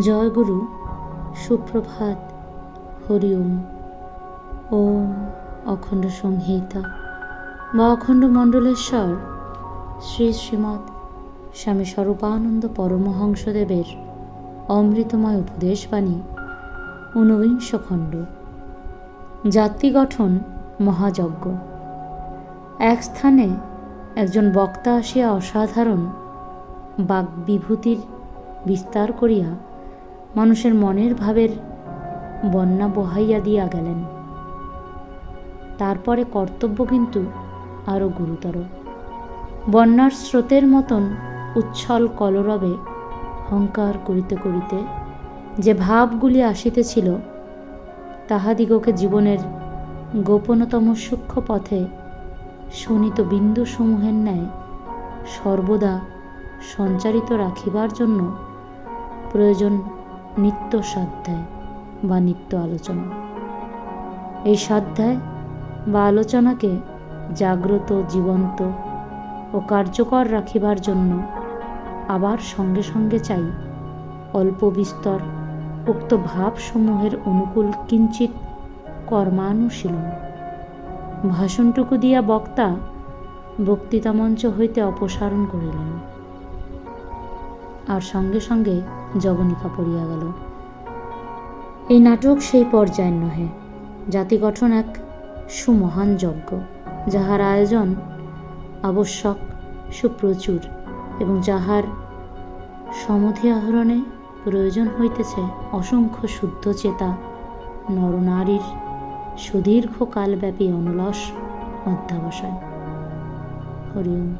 জয়গুরু, সুপ্রভাত হরি ওম ওম অখণ্ড সংহিতা। বা অখণ্ড মণ্ডলেশ্বর, শ্রী শ্রীমৎ স্বামী স্বরূপানন্দ পরমহংসদেবের অমৃতময় উপদেশবাণী, ঊনবিংশ খণ্ড। জাতি গঠন মহাযজ্ঞ। এক স্থানে একজন বক্তা আসিয়া অসাধারণ বাক বিভূতির বিস্তার করিয়া মানুষের মনের ভাবের বন্যা বহাইয়া দিয়া গেলেন। তারপরে কর্তব্য কিন্তু আরও গুরুতর। বন্যার স্রোতের মতন উচ্ছল কলরবে হংকার করিতে করিতে যে ভাবগুলি আসিতেছিল, তাহাদিগকে জীবনের গোপনতম সূক্ষ্ম পথে শোণিত বিন্দুসমূহের ন্যায় সর্বদা সঞ্চারিত রাখিবার জন্য প্রয়োজন নিত্য স্বাধ্যায় বা নিত্য আলোচনা। এই স্বাধ্যায় বা আলোচনাকে জাগ্রত, জীবন্ত ও কার্যকর রাখিবার জন্য আবার সঙ্গে সঙ্গে চাই অল্প বিস্তর, উক্ত ভাবসমূহের অনুকূল কিঞ্চিত কর্মানুশীলন। ভাষণটুকু দিয়া বক্তা বক্তৃতামঞ্চ হইতে অপসারণ করিলেন। আর সঙ্গে সঙ্গে জবনিকা পড়িয়া গেল। এই নাটক সেই পর্যায়ের নহে। জাতি গঠন এক সুমহান যজ্ঞ, যাহার আয়োজন আবশ্যক, সুপ্রচুর এবং যাহার সমধি আহরণে প্রয়োজন হইতেছে অসংখ্য শুদ্ধ চেতা, নরনারীর সুদীর্ঘ কালব্যাপী অনলস অধ্যাবসায়। হরিওম।